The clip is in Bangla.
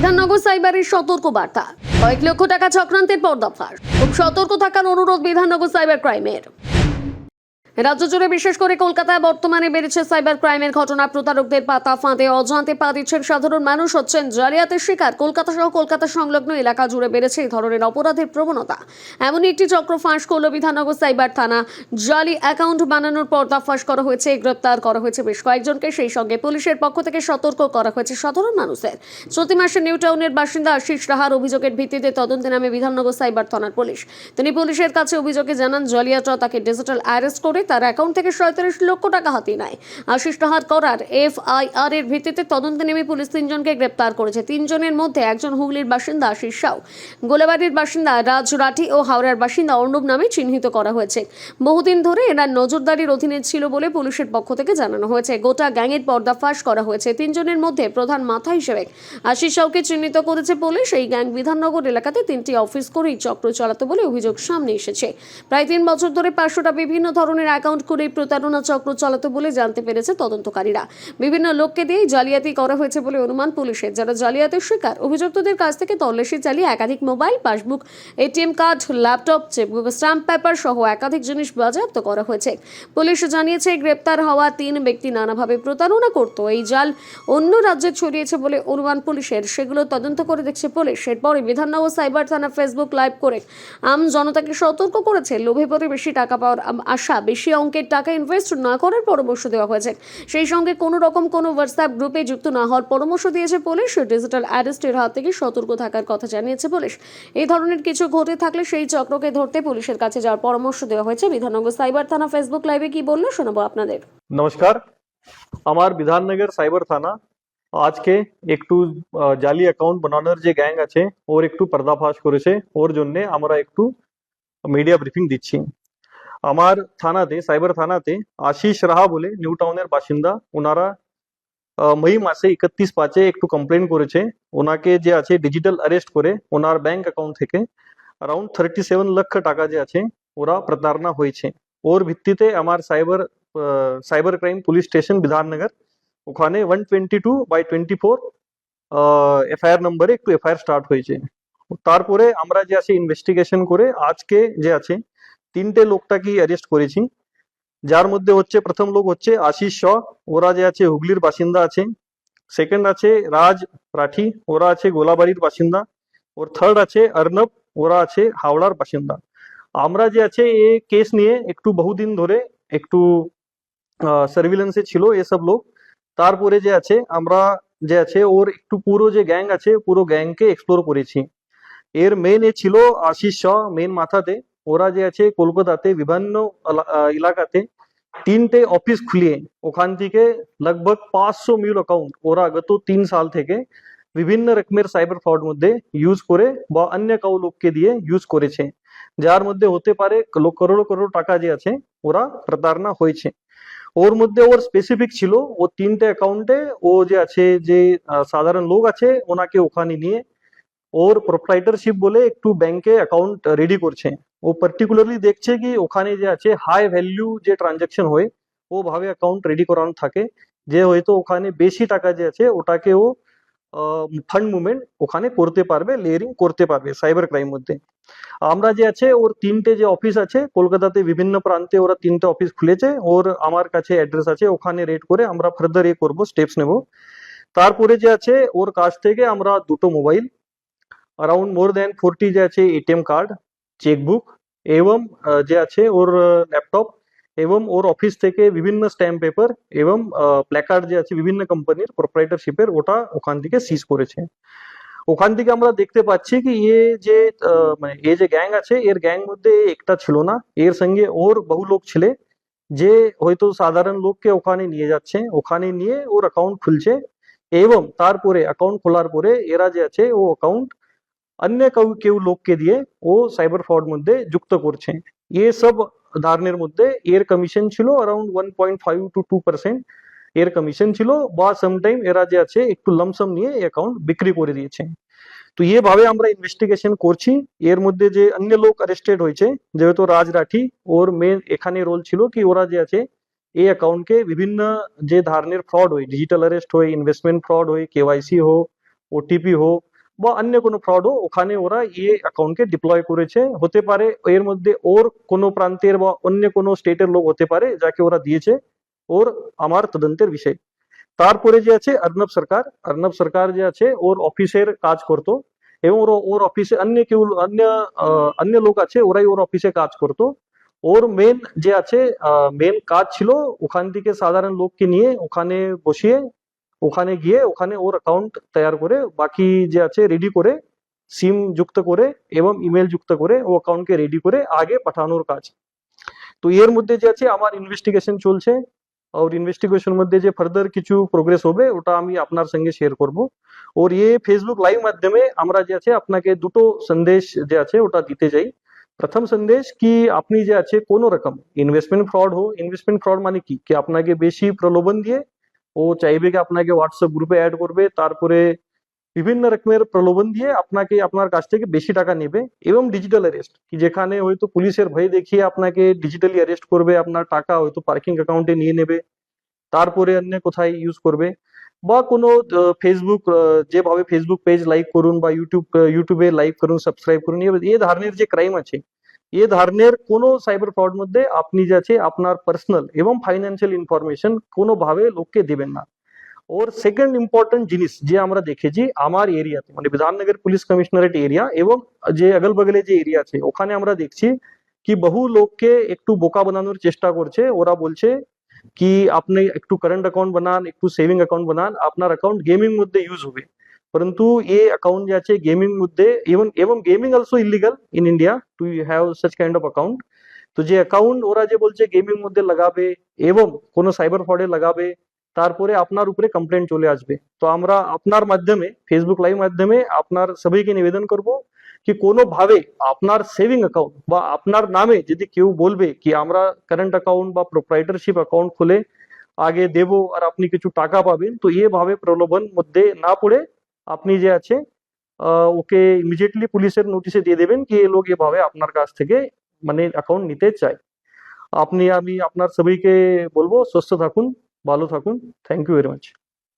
বিধাননগর সাইবারের সতর্ক বার্তা কয়েক লক্ষ টাকা চক্রান্তের পর্দাফাশ খুব সতর্ক থাকার অনুরোধ বিধাননগর সাইবার ক্রাইমের। রাজ্য জুড়ে বিশেষ করে কলকাতায় বর্তমানে বেড়েছে সাইবার ক্রাইমের ঘটনা। প্রতারকদের পাতা ফাঁদে, অজান্তে পা দিচ্ছেন সাধারণ মানুষ হচ্ছেন জালিয়াতের শিকার। কলকাতা সহ কলকাতা সংলগ্ন এলাকা জুড়ে বেড়েছে এই ধরনের অপরাধের প্রবণতা। এমন একটি চক্র ফাঁস করল বিধাননগর সাইবার থানা। জালি অ্যাকাউন্ট বানানোর পর্দাফাঁস করা হয়েছে গ্রেপ্তার করা হয়েছে বেশ কয়েকজনকে। সেই সঙ্গে পুলিশের পক্ষ থেকে সতর্ক করা হয়েছে সাধারণ মানুষের চলতি মাসে নিউ টাউনের বাসিন্দা আশিস রাহার অভিযোগের ভিত্তিতে তদন্তে নামে বিধাননগর সাইবার থানার পুলিশ। তিনি পুলিশের কাছে অভিযোগে জানান, জালিয়াতরা তাকে ডিজিটাল অ্যারেস্ট করে তার অ্যাকাউন্ট থেকে সাঁত্রিশ লক্ষ টাকা হাতিয়ে নেয়। আশিস রাহার করার এফআইআর এর ভিত্তিতে তদন্তে নেমে পুলিশ তিনজনকে গ্রেপ্তার করেছে। তিনজনের মধ্যে একজন হুগলির বাসিন্দা আশিস সাউ। গোলাবাড়ির বাসিন্দা রাজ রাঠি ও হাওড়ার বাসিন্দা অর্ণব নামে চিহ্নিত করা হয়েছে। বহুদিন ধরে এরা নজরদারির অধীনে ছিল বলে পুলিশের পক্ষ থেকে জানানো হয়েছে। গোটা গ্যাংয়ের পর্দাফাশ করা হয়েছে। তিনজনের মধ্যে প্রধান মাথা হিসেবে আশিস সাউকে চিহ্নিত করেছে পুলিশ। এই গ্যাং বিধাননগর এলাকাতে তিনটি অফিস করেই চক্র চালাতো বলে অভিযোগ সামনে এসেছে। প্রায় তিন বছর ধরে পাঁচশোটা বিভিন্ন ধরনের অ্যাকাউন্ট করে প্রতারণা চক্র চালাতো বলে জানতে পেরেছে তদন্তকারীরা। বিভিন্ন লোককে দিয়ে জালিয়াতি করা হয়েছে বলে অনুমান পুলিশের। যারা জালিয়াতির শিকার, অভিযুক্তদের কাছ থেকে তল্লাশি চালিয়ে একাধিক mobile, passbook, ATM card, laptop, chequebook, stamp paper সহ একাধিক জিনিস বাজেয়াপ্ত করা হয়েছে। পুলিশ জানিয়েছে, গ্রেপ্তার হওয়া তিন ব্যক্তি নানাভাবে প্রতারণা করত। এই জাল অন্য রাজ্যে ছড়িয়েছে বলে অনুমান পুলিশের। সেগুলো তদন্ত করে দেখছে পুলিশ। এরপরে বিধাননগর সাইবার থানা ফেসবুক লাইভ করে আম জনতাকে সতর্ক করেছে। লোভে পড়ে বেশি টাকা পাওয়ার আশা, বেশি অঙ্কের টাকা ইনভেস্ট না করার পরামর্শ দেওয়া হয়েছে। সেই সঙ্গে কোনো রকম কোনো হোয়াটসঅ্যাপ গ্রুপে যুক্ত না হওয়ার পরামর্শ দিয়েছে পুলিশ। ডিজিটাল অ্যারেস্টের হাত থেকে সতর্ক থাকার কথা জানিয়েছে পুলিশ। এই ধরনের কিছু ঘটে থাকলে সেই চক্রকে ধরতে পুলিশের কাছে যাওয়ার পরামর্শ দেওয়া হয়েছে। বিধাননগর সাইবার থানা ফেসবুক লাইভে কি বলল শোনাবো আপনাদের। নমস্কার। আমার বিধাননগর সাইবার থানা আজকে একটু জালি অ্যাকাউন্ট বানানোর যে গ্যাং আছে, ওর একটু পর্দাফাশ করেছে। ওর জন্য আমরা একটু মিডিয়া ব্রিফিং দিচ্ছি। আমার থানাতে, সাইবার থানাতে আশিস রাহা বলে নিউ টাউনের বাসিন্দা। ওনারা মে মাসে একত্রিশ পাঁচে একটু কমপ্লেন করেছে। ওনাকে যে আছে ডিজিটাল অ্যারেস্ট করে ওনার ব্যাংক অ্যাকাউন্ট থেকে অ্যারাউন্ড থার্টি সেভেন লক্ষ টাকা যে আছে, ওরা প্রতারণা হয়েছে। ওর ভিত্তিতে আমার cyber cyber crime police station Bidhannagar, ওখানে one twenty two by twenty four FIR নম্বরে একটু এফআইআর স্টার্ট হয়েছে। তারপরে আমরা যে আছে ইনভেস্টিগেশন করে আজকে যে আছে তিনটে লোকটাকেই অ্যারেস্ট করেছি। যার মধ্যে হচ্ছে, প্রথম লোক হচ্ছে আশিস শ। ওরা যে আছে, হুগলির বাসিন্দা আছে। সেকেন্ড আছে রাজ রাঠি। ওরা আছে গোলাবাড়ির বাসিন্দা। ওর থার্ড আছে অর্ণব। ওরা আছে হাওড়ার বাসিন্দা। আমরা যে আছে, এ কেস নিয়ে একটু বহুদিন ধরে একটু সার্ভিলেন্সে ছিল এসব লোক। তারপরে যে আছে, আমরা যে আছে, ওর একটু পুরো যে গ্যাং আছে, পুরো গ্যাংকে এক্সপ্লোর করেছি। এর মেন এ ছিল আশিস শ মেন মাথাতে। ওরা যে আছে কলকাতাতে, বিভিন্ন এলাকাতে তিনটে অফিস খুলিয়ে, ওখান থেকে লগভগ পাঁচশো মিল অ্যাকাউন্ট ওরা গত তিন সাল থেকে বিভিন্ন রকমের সাইবার ফ্রড মধ্যে ইউজ করে বা অন্য কাউ লোককে দিয়ে ইউজ করেছে। যার মধ্যে হতে পারে করোড় করোড় টাকা যে আছে, ওরা প্রতারণা হয়েছে। ওর মধ্যে ওর স্পেসিফিক ছিল, ও তিনটে অ্যাকাউন্টে ও যে আছে, যে সাধারণ লোক আছে, ওনাকে ওখানে নিয়ে ওর প্রোপ্রাইটারশিপ বলে একটু ব্যাংকে অ্যাকাউন্ট রেডি করছে। ও পার্টিকুলারলি দেখছে কি, ওখানে যে আছে হাই ভ্যালু যে ট্রানজাকশন হয়, ও ভাবে অ্যাকাউন্ট রেডি করানো থাকে। যে হয়তো ওখানে বেশি টাকা যে আছে, ওটাকে ও ফান্ড মুভমেন্ট ওখানে করতে পারবে লেয়ারিং করতে পারবে সাইবার ক্রাইম মধ্যে। আমরা যে আছে, ওর তিনটে যে অফিস আছে, কলকাতাতে বিভিন্ন প্রান্তে ওরা তিনটে অফিস খুলেছে। ওর আমার কাছে অ্যাড্রেস আছে, ওখানে রেড করে আমরা ফার্দার এ করব স্টেপস নেব। তারপরে যে আছে, ওর কাছ থেকে আমরা দুটো mobile around more than forty જે છે એટીએમ કાર્ડ চেকবুক এবং যে আছে ওর ল্যাপটপ এবং ওর অফিস থেকে বিভিন্ন স্ট্যাম্প পেপার এবং প্ল্যাকার্ড যে আছে বিভিন্ন কোম্পানির প্রোপ্রাইটারশিপের ওটা ওখান থেকে সিজ করেছে। ওখান থেকে আমরা দেখতে পাচ্ছি কি, এ যে মানে এ যে গ্যাং আছে, এর গ্যাং মধ্যে একটা ছিল না। এর সঙ্গে ওর বহু লোক ছিলে, যে হয়তো সাধারণ লোককে ওখানে নিয়ে যাচ্ছে। ওখানে নিয়ে ওর অ্যাকাউন্ট খুলছে, এবং তারপরে অ্যাকাউন্ট খোলার পরে এরা যে আছে, ও অ্যাকাউন্ট অন্য কেউ কেউ লোককে দিয়ে ও সাইবার ফ্রড মধ্যে যুক্ত করছে এ সব ধারণের মধ্যে এর কমিশন ছিল around one point five to two percent এর কমিশন ছিল বা সামটাইম এরা যে আছে একটু লমসম নিয়ে অ্যাকাউন্ট বিক্রি করে দিয়েছে তো এভাবে আমরা ইনভেস্টিগেশন করছি এর মধ্যে যে অন্য লোক অ্যারেস্টেড হয়েছে যেহেতু রাজ রাঠি ওর মেন এখানে রোল ছিল কি ওরা যে আছে এই অ্যাকাউন্টকে বিভিন্ন যে ধরনের ফ্রড হয় ডিজিটাল অ্যারেস্ট হয় ইনভেস্টমেন্ট ফ্রড হয় কেওয়াইসি হোক ওটিপি হোক বা অন্য কোনো ফ্রড হোক ওখানে ওরা এই অ্যাকাউন্টকে ডিপ্লয় করেছে। হতে পারে এর মধ্যে ওর কোনো প্রান্তের বা অন্য কোনো স্টেটের লোক হতে পারে যাকে ওরা দিয়েছে ওর আমার তদন্তের বিষয়। তারপরে যে আছে অর্ণব সরকার অর্ণব সরকার যে আছে ওর অফিসের কাজ করতো এবং ওর ওর অফিসে অন্য কেউ, অন্য অন্য লোক আছে ওরাই ওর অফিসে কাজ করতো। ওর মেন যে আছে মেন কাজ ছিল ওখান থেকে সাধারণ লোককে নিয়ে ওখানে বসিয়ে ওখানে গিয়ে ওখানে ওর অ্যাকাউন্ট তৈরি করে বাকি যে আছে রেডি করে সিম যুক্ত করে এবং ইমেল যুক্ত করে ও অ্যাকাউন্টকে রেডি করে আগে পাঠানোর কাজ। তো এর মধ্যে যে আছে আমার ইনভেস্টিগেশন চলছে। আর ইনভেস্টিগেশন মধ্যে যে ফার্দার কিছু প্রোগ্রেস হবে ওটা আমি আপনার সঙ্গে শেয়ার করব। ওর ইয়ে ফেসবুক লাইভ মাধ্যমে আমরা যে আছে আপনাকে দুটো সন্দেশ যে আছে ওটা দিতে যাই। প্রথম সন্দেশ কি আপনি যে আছে কোনো রকম ইনভেস্টমেন্ট ফ্রড হো ইনভেস্টমেন্ট ফ্রড মানে কি? কি আপনাকে বেশি প্রলোভন দিয়ে ও চাইবে কি আপনাকে হোয়াটসঅ্যাপ গ্রুপে অ্যাড করবে, তারপরে বিভিন্ন রকমের প্রলোভন দিয়ে আপনাকে, আপনার কাছ থেকে বেশি টাকা নেবে এবং ডিজিটাল অ্যারেস্ট যেখানে হয়তো পুলিশের ভয় দেখিয়ে আপনাকে ডিজিটালি অ্যারেস্ট করবে, আপনার টাকা হয়তো পার্কিং অ্যাকাউন্টে নিয়ে নেবে, তারপরে অন্য কোথায় ইউজ করবে, বা কোনো ফেসবুক যেভাবে ফেসবুক পেজ লাইক করুন বা ইউটিউব ইউটিউবে লাইক করুন সাবস্ক্রাইব করুন, এ- ধরনের যে ক্রাইম আছে এই ধরনের কোনো সাইবার ফ্রড মধ্যে আপনি যে আছে আপনার পার্সোনাল এবং ফাইন্যান্সিয়াল ইনফরমেশন কোনোভাবে লোককে দেবেন না। ওর সেকেন্ড ইম্পর্টেন্ট জিনিস যে আমরা দেখেছি, আমার এরিয়াতে মানে বিধাননগর পুলিশ কমিশনারেট এরিয়া এবং যে আগল বগলে যে এরিয়া আছে, ওখানে আমরা দেখছি কি বহু লোককে একটু বোকা বানানোর চেষ্টা করছে। ওরা বলছে কি আপনি একটু কারেন্ট অ্যাকাউন্ট বানান, একটু সেভিং অ্যাকাউন্ট বানান, আপনার অ্যাকাউন্ট গেমিং মধ্যে ইউজ হবে। परंतु ये अकाउंट যে আছে গেমিং মধ্যে এবং এবং gaming also illegal in India to have such kind of account তো যে অ্যাকাউন্ট ওরা যে বলছে গেমিং মধ্যে লাগাবে এবং কোনো সাইবার ফ্রডে লাগাবে তারপরে আপনার উপরে কমপ্লেন চলে আসবে তো আমরা আপনার মাধ্যমে ফেসবুক লাইভ মাধ্যমে আপনার সবাইকে নিবেদন করব কি কোনোভাবে আপনার সেভিং অ্যাকাউন্ট বা আপনার নামে যদি কেউ বলবে কি আমরা কারেন্ট অ্যাকাউন্ট বা প্রোপ্রাইটারশিপ অ্যাকাউন্ট খুলে আগে দেবো আর আপনি কিছু টাকা পাবেন তো এভাবে প্রলোভন মধ্যে না পড়ে আপনি যে আছে ওকে ইমিডিয়েটলি পুলিশের নোটিশে দিয়ে দেবেন কি এ লোক এভাবে আপনার কাছ থেকে মানে অ্যাকাউন্ট নিতে চায়। আপনি, আমি আপনার সবাইকে বলব, সুস্থ থাকুন, ভালো থাকুন। Thank you very much